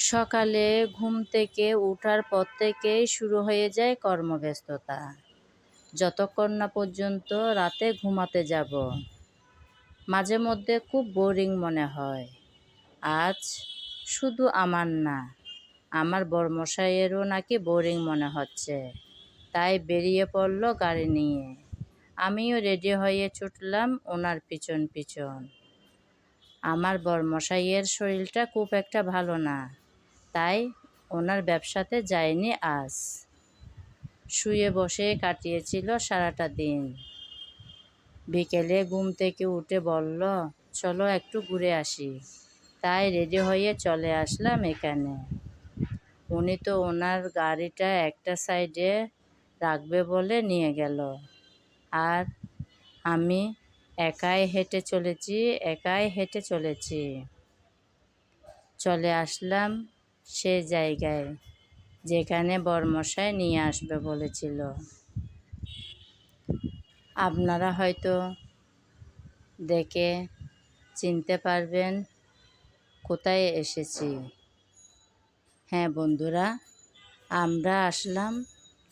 সকালে ঘুম থেকে ওঠার পর থেকেই শুরু হয়ে যায় কর্মব্যস্ততা। যতক্ষণ না পর্যন্ত রাতে ঘুমাতে যাব। মাঝে মধ্যে খুব বোরিং মনে হয়। আজ শুধু আমার না, আমার বর্মশাইয়েরও নাকি বোরিং মনে হচ্ছে। তাই বেরিয়ে পড়ল গাড়ি নিয়ে। আমিও রেডি হয়ে ছুটলাম ওনার পিছন পিছন। আমার বর্মশাইয়ের শরীরটা খুব একটা ভালো না। তাই ওনার ব্যবসাতে যায়নি আজ। শুয়ে বসে কাটিয়েছিল সারাটা দিন। বিকেলে ঘুম থেকে উঠে বলল, চলো একটু ঘুরে আসি। তাই রেডি হয়ে চলে আসলাম এখানে। উনি তো ওনার গাড়িটা একটা সাইডে রাখবে বলে নিয়ে গেল। আর আমি একাই হেঁটে চলেছি, একাই হেঁটে চলেছি। চলে আসলাম সে জায়গায় যেখানে বরমশাই নিয়ে আসবে বলেছিল। আপনারা হয়তো দেখে চিনতে পারবেন, কোথায় এসেছি। হ্যাঁ বন্ধুরা, আমরা আসলাম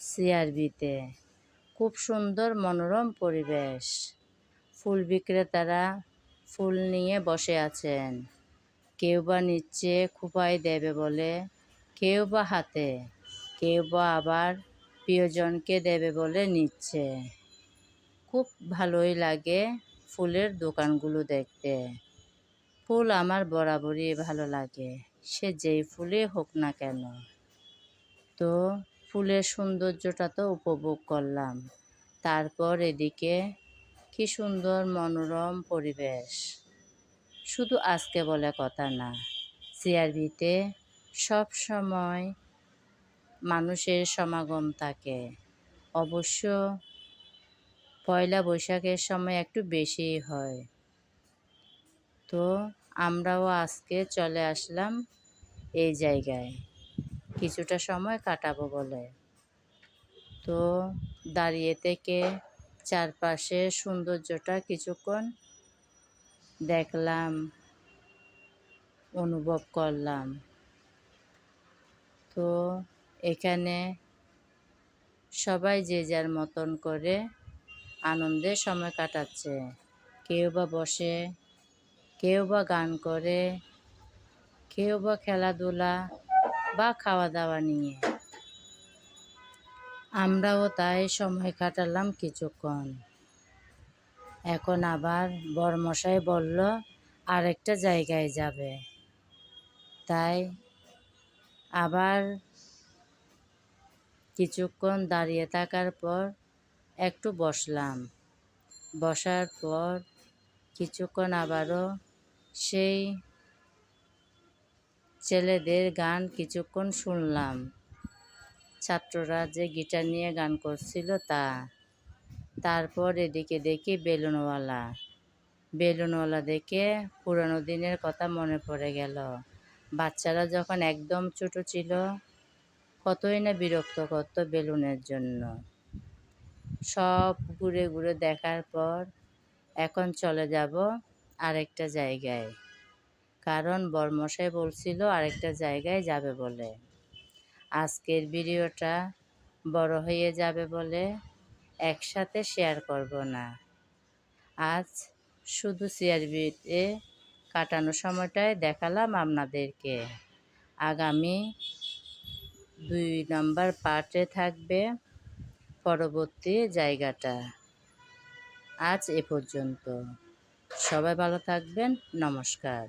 সিআরবিতে। খুব সুন্দর মনোরম পরিবেশ। ফুল বিক্রেতারা ফুল নিয়ে বসে আছেন। কেউ বা নিচ্ছে খুপাই দেবে বলে, কেউ বা হাতে, কেউ বা আবার প্রিয়জনকে দেবে বলে নিচ্ছে। খুব ভালোই লাগে ফুলের দোকানগুলো দেখতে। ফুল আমার বরাবরই ভালো লাগে, সে যেই ফুলে হোক না কেন। তো ফুলের সৌন্দর্যটা তো উপভোগ করলাম। তারপর এদিকে কি সুন্দর মনোরম পরিবেশ। শুধু আজকে বলে কথা না সিআরবিতে সব সময় মানুষের সমাগম থাকে। অবশ্য পয়লা বৈশাখের সময় একটু বেশিই হয়। তো আমরাও আজকে চলে আসলাম এই জায়গায়। কিছুটা সময় কাটাবো বলে। তো দাঁড়িয়ে থেকে চারপাশের সৌন্দর্যটা কিছুক্ষণ দেখলাম, অনুভব করলাম। তো এখানে সবাই যে যার মতন করে আনন্দে সময় কাটাচ্ছে। কেউ বা বসে, কেউ বা গান করে, কেউ বা খেলাধুলা বা খাওয়া দাওয়া নিয়ে। আমরাও তাই সময় কাটালাম কিছুক্ষণ। এখন আবার বরমশাই বলল, আরেকটা জায়গায় যাবে। তাই আবার কিছুক্ষণ দাঁড়িয়ে থাকার পর একটু বসলাম। বসার পর কিছুক্ষণ আবারও সেই ছেলেদের গান কিছুক্ষণ শুনলাম। ছাত্ররা যে গিটার নিয়ে গান করছিল তা তারপর এদিকে দেখি বেলুনওয়ালা। বেলুনওয়ালা দেখে পুরানো দিনের কথা মনে পড়ে গেল। বাচ্চারা যখন একদম ছোট ছিল, কতই না বিরক্ত করত বেলুনের জন্য। সব ঘুরে ঘুরে দেখার পর এখন চলে যাব আরেকটা জায়গায়। কারণ বর্মশাই বলছিল আরেকটা জায়গায় যাবে বলে। আজকের ভিডিওটা বড় হয়ে যাবে বলে একসাথে শেয়ার করব না। আজ শুধু সিআরবিতে কাটানো সময়টায় দেখালাম আপনাদেরকে। আগামী দুই নম্বর পার্টে থাকবে পরবর্তী জায়গাটা। আজ এ পর্যন্ত। সবাই ভালো থাকবেন। নমস্কার।